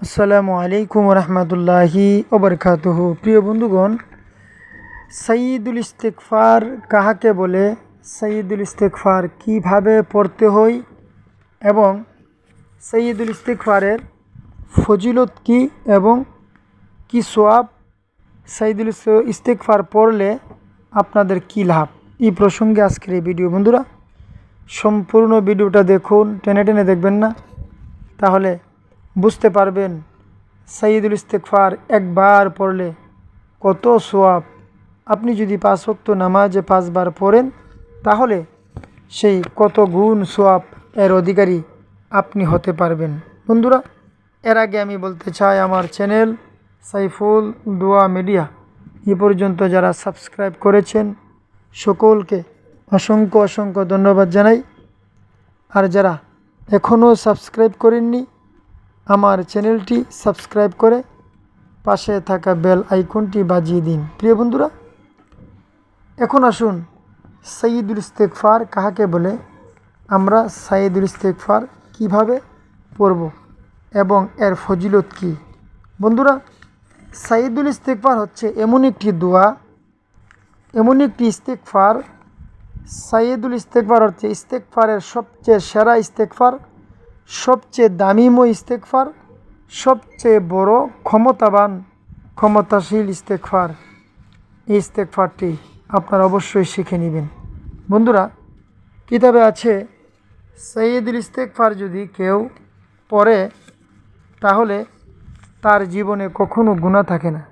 আসসালামু আলাইকুম রহমতুল্লাহি ওবরকাতুহু। প্রিয় বন্ধুগণ সঈদুল ইস্তেকফার কাহাকে বলে? সঈদুল ইস্তেকফার কীভাবে পড়তে হয় এবং সঈদুল ইস্তেকফারের ফজিলত কি এবং কি সোয়াব সঈদুল ইস- ইস্তেকফার পড়লে আপনাদের কি লাভ? এই প্রসঙ্গে আজকের এই ভিডিও বন্ধুরা, সম্পূর্ণ ভিডিওটা দেখুন, টেনে টেনে দেখবেন না। তাহলে বুঝতে পারবেন সাইদুল ইস্তেকফার একবার পড়লে কত সোয়াব। আপনি যদি পাঁচ ওয়াক্ত নামাজে পাঁচবার পড়েন, তাহলে সেই কত গুণ সোয়াব এর অধিকারী আপনি হতে পারবেন। বন্ধুরা, এর আগে আমি বলতে চাই, আমার চ্যানেল সাইফুল দোয়া মিডিয়া এ পর্যন্ত যারা সাবস্ক্রাইব করেছেন, সকলকে অসংখ্য অসংখ্য ধন্যবাদ জানাই। আর যারা এখনও সাবস্ক্রাইব করেননি আমার চ্যানেলটি সাবস্ক্রাইব করে পাশে থাকা বেল আইকনটি বাজিয়ে দিন। প্রিয় বন্ধুরা, এখন আসুন সঈদুল ইস্তেকফার কাহাকে বলে? আমরা সাইদুল ইস্তেকফার কীভাবে পড়ব এবং এর ফজিলত কি? বন্ধুরা সাইদুল ইস্তেকফার হচ্ছে এমন একটি দোয়া, এমন একটি ইস্তেকফার সাইদুল ইস্তেকফার হচ্ছে ইস্তেকফারের সবচেয়ে সেরা ইস্তেকফার সবচেয়ে দামিময় ইস্তেকফার সবচেয়ে বড় ক্ষমতাবান, ক্ষমতাশীল ইস্তেকফার এই ইস্তেকফারটি আপনারা অবশ্যই শিখে নেবেন। বন্ধুরা, কিতাবে আছে, সৈয়দুল ইস্তেকফার যদি কেউ পড়ে, তাহলে তার জীবনে কখনো গুণা থাকে না।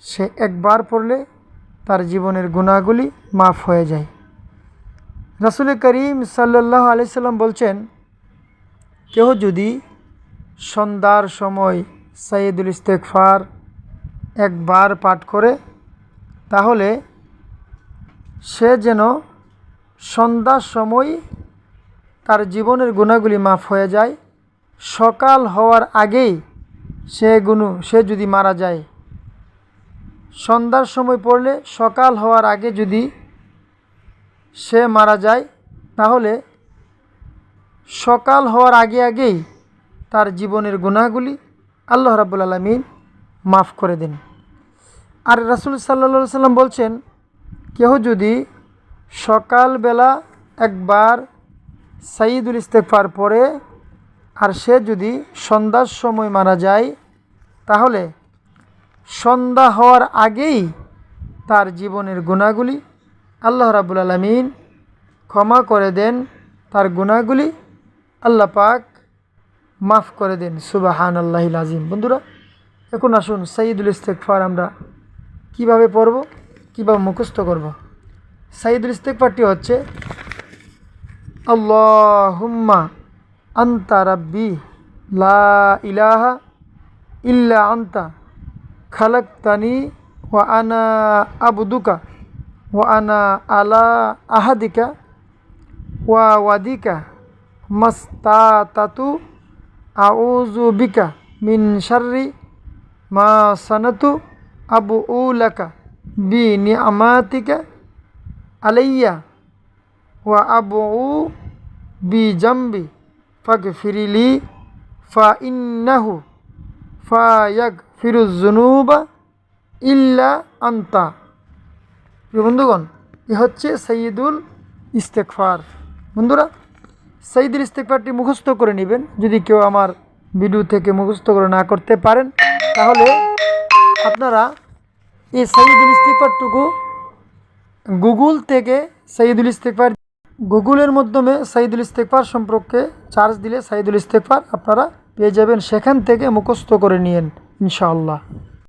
সে একবার পড়লে তার জীবনের গুণাগুলি মাফ হয়ে যায়। রাসুল করিম সাল্লাহ আলি সাল্লাম বলছেন কেউ যদি সন্ধ্যার সময় সাইদুল ইস্তেকফার একবার পাঠ করে, তাহলে সে যেন সন্ধ্যার সময় তার জীবনের গুণাগুলি মাফ হয়ে যায়। সকাল হওয়ার আগেই সে গুণু, সে যদি মারা যায়, সন্ধ্যার সময় পড়লে সকাল হওয়ার আগে যদি সে মারা যায়, তাহলে সকাল হওয়ার আগে আগেই তার জীবনের গুণাগুলি আল্লাহ রাবুল আলমিন মাফ করে দেন। আর রাসুল সাল্লা সাল্লাম বলছেন কেউ যদি সকালবেলা একবার সাইদুল ইস্তেকফার পরে আর সে যদি সন্ধ্যার সময় মারা যায়, তাহলে সন্ধ্যা হওয়ার আগেই তার জীবনের গুণাগুলি আল্লাহ রাবুল আলমিন ক্ষমা করে দেন, তার গুণাগুলি আল্লাহ পাক মাফ করে দেন। সুবাহান আল্লাহিল আজিম বন্ধুরা, এখন আসুন সাইদুল ইস্তেকফার আমরা কীভাবে পড়ব, কীভাবে মুখস্থ করব? সাইদুল ইস্তেকফারটি হচ্ছে, আল্লাহুম্মা আন্তা রাব্বি লা ইলাহা ইল্লা আন্তা খালাক্তানি ওয়া আনা আবুদুকা ওয়া আনা আলা আহাদিকা ওয়া ওয়াদিকা মাস্তাতাতু আউযু বিকা মিন শাররি মা সানাতু আবু উলাকা বি নিয়ামাতিকা আলাইয়া ওয়া আবু উ বি জাম্বি ফাগফিরিলি ফা ইন্নাহু ফা ইয়াগফিরুজ জুনুবা ইল্লা আন্তা। বন্ধুগণ, এ হচ্ছে সঈদুল ইস্তেকফার বন্ধুরা সঈদুল ইস্তেকফারটি মুখস্থ করে নেবেন। যদি কেউ আমার ভিডিও থেকে মুখস্থ করে না করতে পারেন, তাহলে আপনারা এই সঈদুল ইস্তেকফারটুকু গুগল থেকে সঈদুল ইস্তেকফার গুগলের মাধ্যমে সাইদুল ইস্তেকফার সম্পর্কে চার্জ দিলে সাইদুল ইস্তেকফার আপনারা পেয়ে যাবেন। সেখান থেকে মুখস্থ করে নিয়েন, ইনশাআল্লাহ।